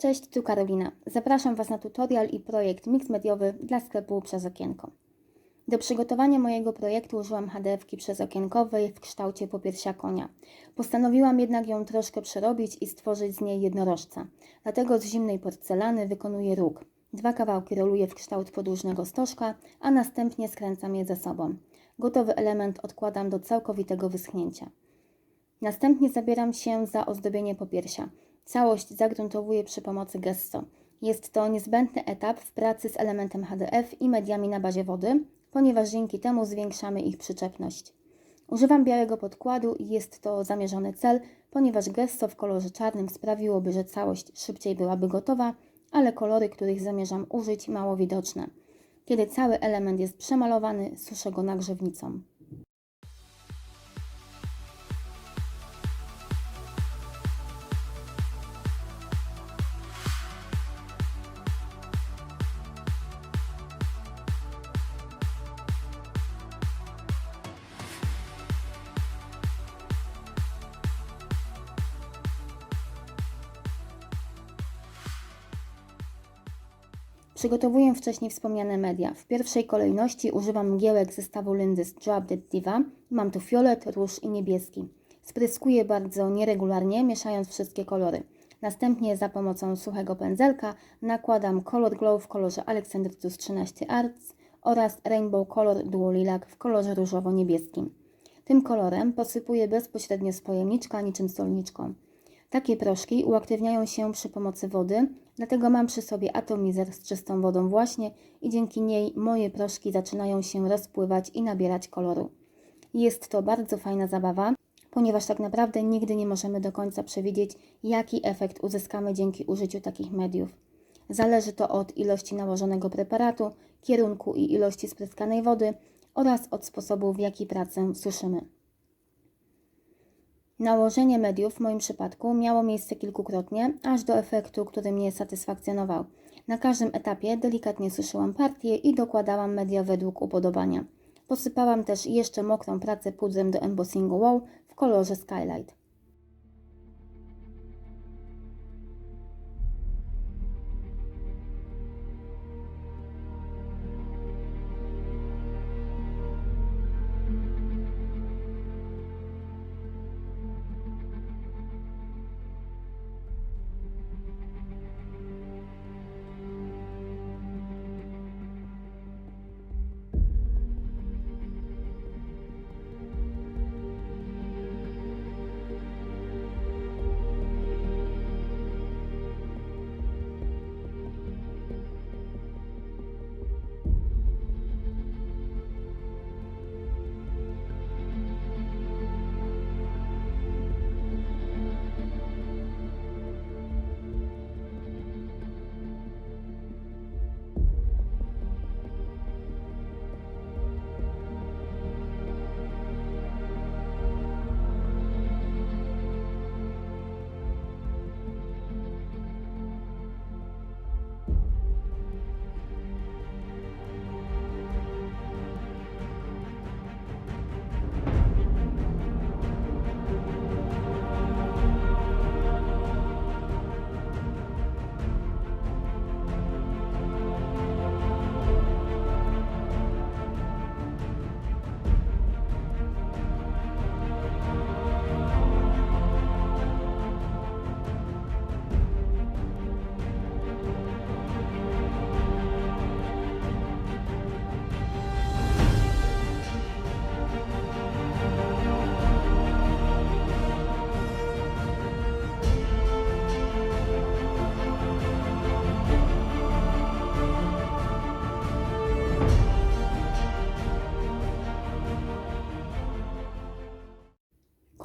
Cześć, tu Karolina. Zapraszam Was na tutorial i projekt mix mediowy dla sklepu przez okienko. Do przygotowania mojego projektu użyłam HDF-ki przezokienkowej w kształcie popiersia konia. Postanowiłam jednak ją troszkę przerobić i stworzyć z niej jednorożca. Dlatego z zimnej porcelany wykonuję róg. Dwa kawałki roluję w kształt podłużnego stożka, a następnie skręcam je ze sobą. Gotowy element odkładam do całkowitego wyschnięcia. Następnie zabieram się za ozdobienie popiersia. Całość zagruntowuje przy pomocy gesto. Jest to niezbędny etap w pracy z elementem HDF i mediami na bazie wody, ponieważ dzięki temu zwiększamy ich przyczepność. Używam białego podkładu i jest to zamierzony cel, ponieważ gesto w kolorze czarnym sprawiłoby, że całość szybciej byłaby gotowa, ale kolory, których zamierzam użyć, mało widoczne. Kiedy cały element jest przemalowany, suszę go nagrzewnicą. Przygotowuję wcześniej wspomniane media. W pierwszej kolejności używam mgiełek zestawu Lindy's Drop Dead Diva. Mam tu fiolet, róż i niebieski. Spryskuję bardzo nieregularnie, mieszając wszystkie kolory. Następnie za pomocą suchego pędzelka nakładam Color Glow w kolorze Alexandritus 13 Arts oraz Rainbow Color Duo Lilac w kolorze różowo-niebieskim. Tym kolorem posypuję bezpośrednio z pojemniczka niczym solniczką. Takie proszki uaktywniają się przy pomocy wody, dlatego mam przy sobie atomizer z czystą wodą właśnie i dzięki niej moje proszki zaczynają się rozpływać i nabierać koloru. Jest to bardzo fajna zabawa, ponieważ tak naprawdę nigdy nie możemy do końca przewidzieć, jaki efekt uzyskamy dzięki użyciu takich mediów. Zależy to od ilości nałożonego preparatu, kierunku i ilości spryskanej wody oraz od sposobu, w jaki pracę suszymy. Nałożenie mediów w moim przypadku miało miejsce kilkukrotnie, aż do efektu, który mnie satysfakcjonował. Na każdym etapie delikatnie suszyłam partię i dokładałam media według upodobania. Posypałam też jeszcze mokrą pracę pudrem do embossingu wow w kolorze Skylight.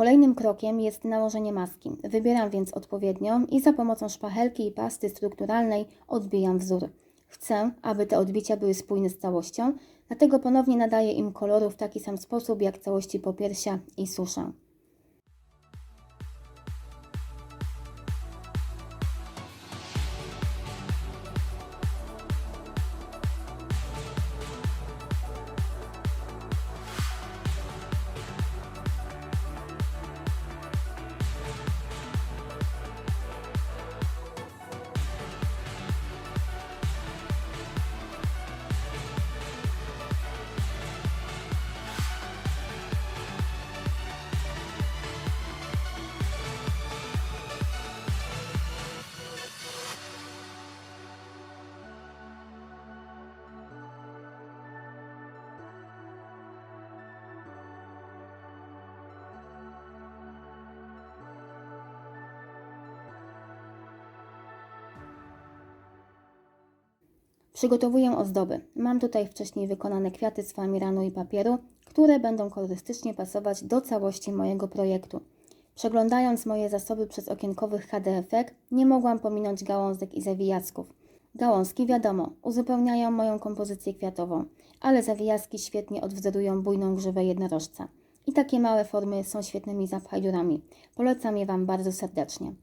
Kolejnym krokiem jest nałożenie maski. Wybieram więc odpowiednią i za pomocą szpachelki i pasty strukturalnej odbijam wzór. Chcę, aby te odbicia były spójne z całością, dlatego ponownie nadaję im koloru w taki sam sposób jak całości popiersia i suszę. Przygotowuję ozdoby. Mam tutaj wcześniej wykonane kwiaty z famiranu i papieru, które będą kolorystycznie pasować do całości mojego projektu. Przeglądając moje zasoby przez okienkowych HDF, nie mogłam pominąć gałązek i zawijasków. Gałązki, wiadomo, uzupełniają moją kompozycję kwiatową, ale zawijazki świetnie odwzorują bujną grzywę jednorożca. I takie małe formy są świetnymi zapchajdurami. Polecam je Wam bardzo serdecznie.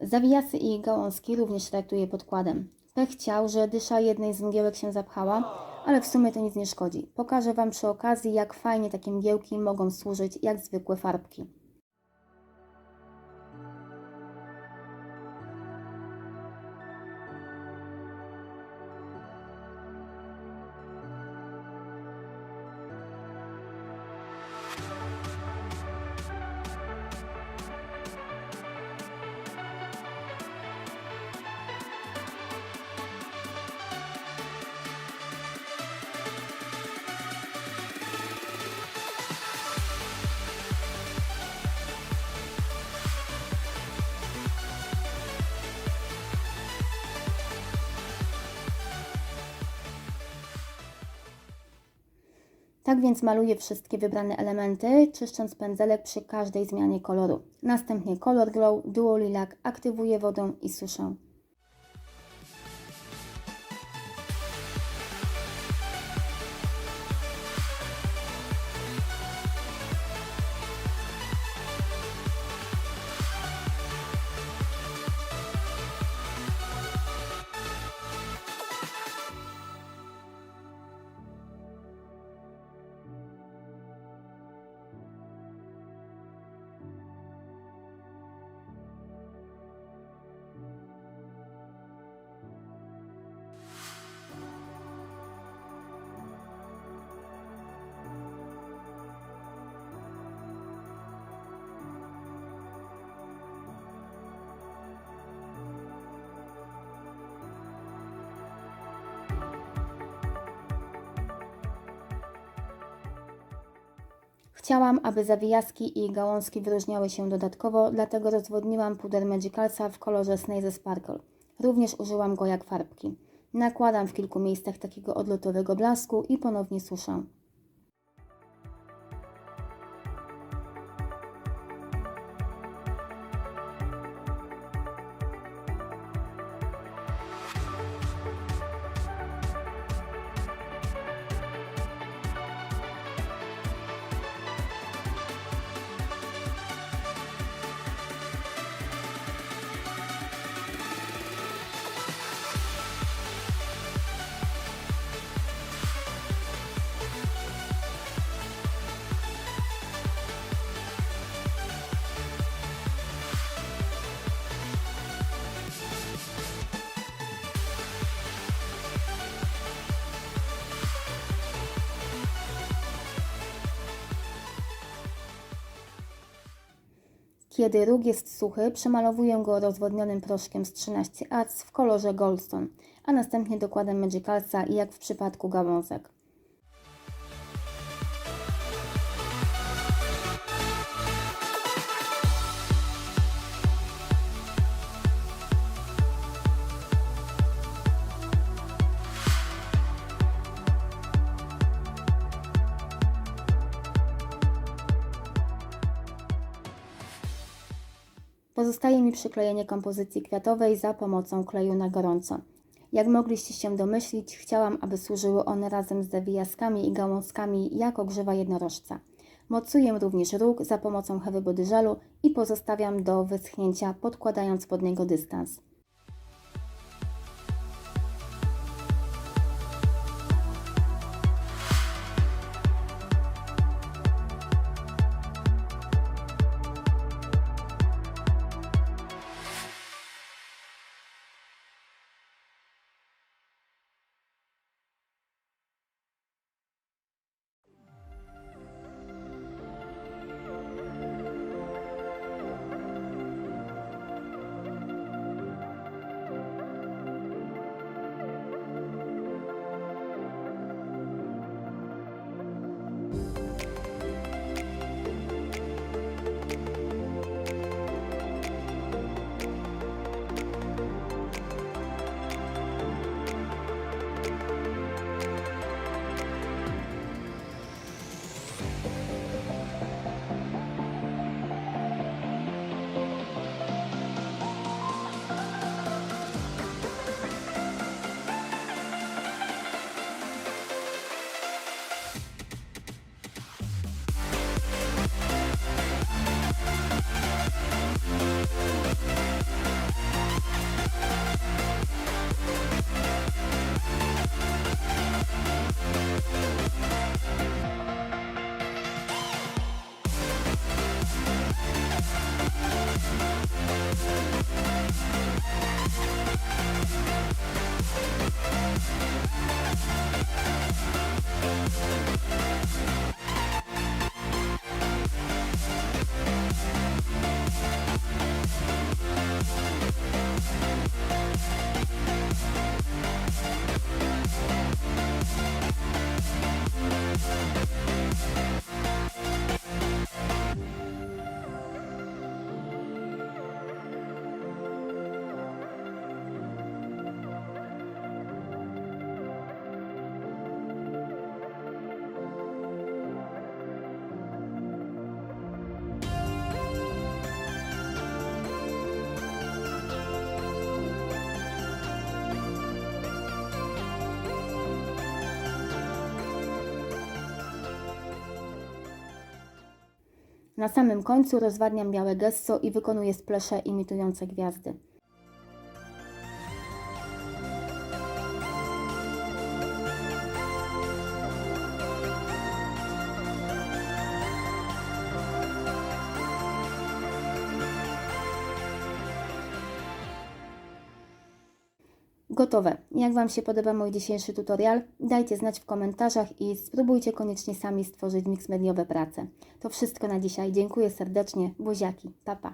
Zawijasy i gałązki również traktuję podkładem. Pech chciał, że dysza jednej z mgiełek się zapchała, ale w sumie to nic nie szkodzi. Pokażę Wam przy okazji, jak fajnie takie mgiełki mogą służyć jak zwykłe farbki. Tak więc maluję wszystkie wybrane elementy, czyszcząc pędzelek przy każdej zmianie koloru. Następnie Color Glow, Duo Lilac aktywuję wodą i suszę. Chciałam, aby zawijazki i gałązki wyróżniały się dodatkowo, dlatego rozwodniłam puder Magicalsa w kolorze Snazy Sparkle. Również użyłam go jak farbki. Nakładam w kilku miejscach takiego odlotowego blasku i ponownie suszę. Kiedy róg jest suchy, przemalowuję go rozwodnionym proszkiem z 13 Arts w kolorze Goldstone, a następnie dokładam Magicalsa jak w przypadku gałązek. Pozostaje mi przyklejenie kompozycji kwiatowej za pomocą kleju na gorąco. Jak mogliście się domyślić, chciałam, aby służyły one razem z zawijazkami i gałązkami jako grzywa jednorożca. Mocuję również róg za pomocą heavy body gelu i pozostawiam do wyschnięcia, podkładając pod niego dystans. Na samym końcu rozwadniam białe gesso i wykonuję splesze imitujące gwiazdy. Gotowe. Jak Wam się podoba mój dzisiejszy tutorial? Dajcie znać w komentarzach i spróbujcie koniecznie sami stworzyć mix mediowe prace. To wszystko na dzisiaj. Dziękuję serdecznie. Buziaki. Pa, pa.